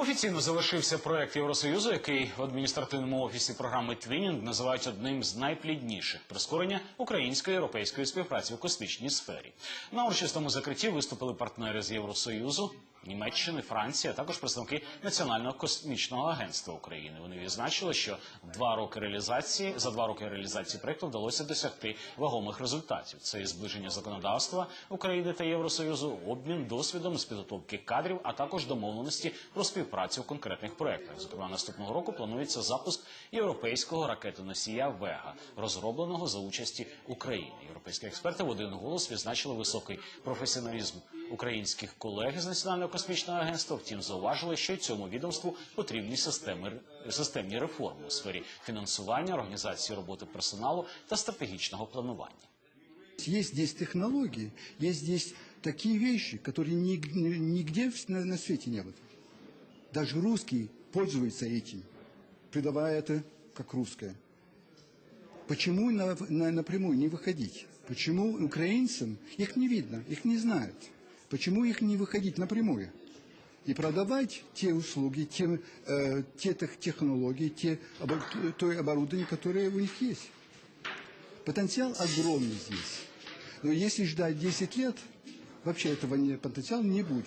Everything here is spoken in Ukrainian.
Офіційно завершився проект Євросоюзу, який в адміністративному офісі програми Твінінг називають одним з найплідніших прискорення української європейської співпраці у космічній сфері. На урочистому закритті виступили партнери з Євросоюзу. Німеччини, Франції, а також представники Національного космічного агентства України. Вони відзначили, що два роки реалізації за два роки реалізації проекту вдалося досягти вагомих результатів. Це і зближення законодавства України та Євросоюзу, обмін досвідом з підготовки кадрів, а також домовленості про співпрацю в конкретних проектах. Зокрема, наступного року планується запуск європейського ракетоносія Вега, розробленого за участі України. Європейські експерти в один голос відзначили високий професіоналізм українських колег з національного космічного агентства. Втім, зауважили, що цьому відомству потрібні системи системні реформи у сфері фінансування, організації роботи персоналу та стратегічного планування. Есть здесь технологии, есть здесь такие вещи, ник- нигде на, свете не было. Даже русский пользуется этим, придавая это как русское. Почему на, на- напрямую не выходить? Почему украинцам их не видно, их не знают? Почему их не выходить напрямую? И продавать те услуги, те, э, те тех- технологии, те, обо- то оборудование, которое у них есть. Потенциал огромный здесь. Но если ждать 10 лет, вообще этого не, потенциала не будет.